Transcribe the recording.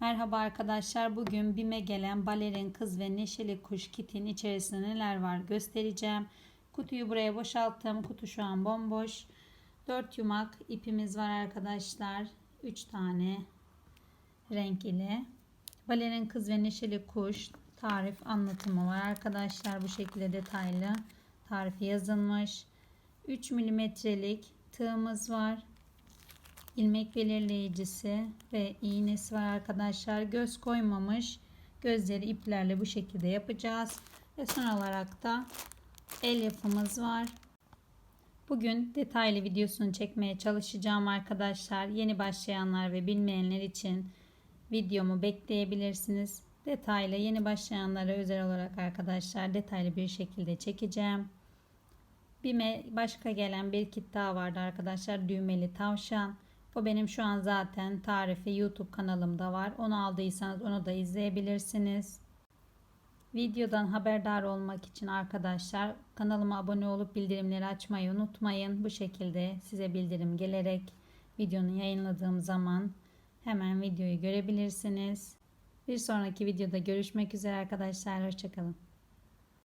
Merhaba arkadaşlar. Bugün BİM'e gelen balerin kız ve neşeli kuş kitin içerisinde neler var göstereceğim. Kutuyu buraya boşalttım. Kutu şu an bomboş. 4 yumak ipimiz var arkadaşlar. 3 tane renk ile. Balerin kız ve neşeli kuş tarif anlatımı var arkadaşlar. Bu şekilde detaylı tarifi yazılmış. 3 milimetrelik tığımız var ilmek belirleyicisi ve iğnesi var arkadaşlar. Göz koymamış. Gözleri iplerle bu şekilde yapacağız. Ve son olarak da el yapımız var. Bugün detaylı videosunu çekmeye çalışacağım arkadaşlar. Yeni başlayanlar ve bilmeyenler için videomu bekleyebilirsiniz. Detaylı yeni başlayanlara özel olarak arkadaşlar detaylı bir şekilde çekeceğim. Bime başka gelen bir kit daha vardı arkadaşlar. Düğmeli tavşan. Bu benim şu an zaten tarifi YouTube kanalımda var. Onu aldıysanız onu da izleyebilirsiniz. Videodan haberdar olmak için arkadaşlar kanalıma abone olup bildirimleri açmayı unutmayın. Bu şekilde size bildirim gelerek videonu yayınladığım zaman hemen videoyu görebilirsiniz. Bir sonraki videoda görüşmek üzere arkadaşlar. Hoşçakalın.